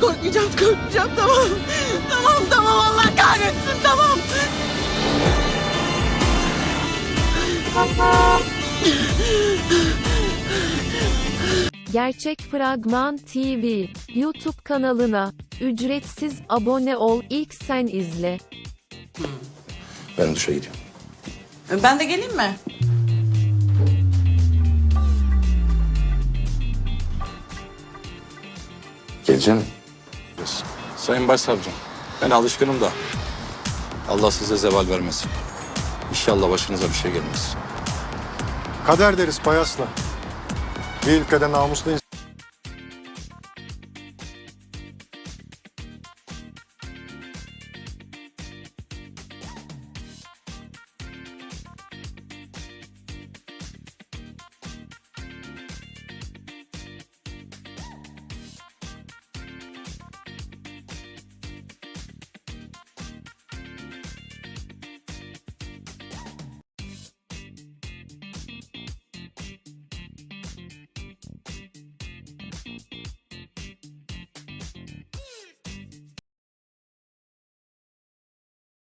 Tamam korkmayacağım korkmayacağım tamam. Tamam tamam Allah kahretsin tamam. Gerçek Fragman TV YouTube kanalına ücretsiz abone ol ilk sen izle. Ben duşa gidiyorum. Ben de geleyim mi? Geleceğim. Sayın Başsavcım, ben alışkınım da. Allah size zeval vermesin. İnşallah başınıza bir şey gelmez. Kader deriz payasla. Bir ülkede namuslu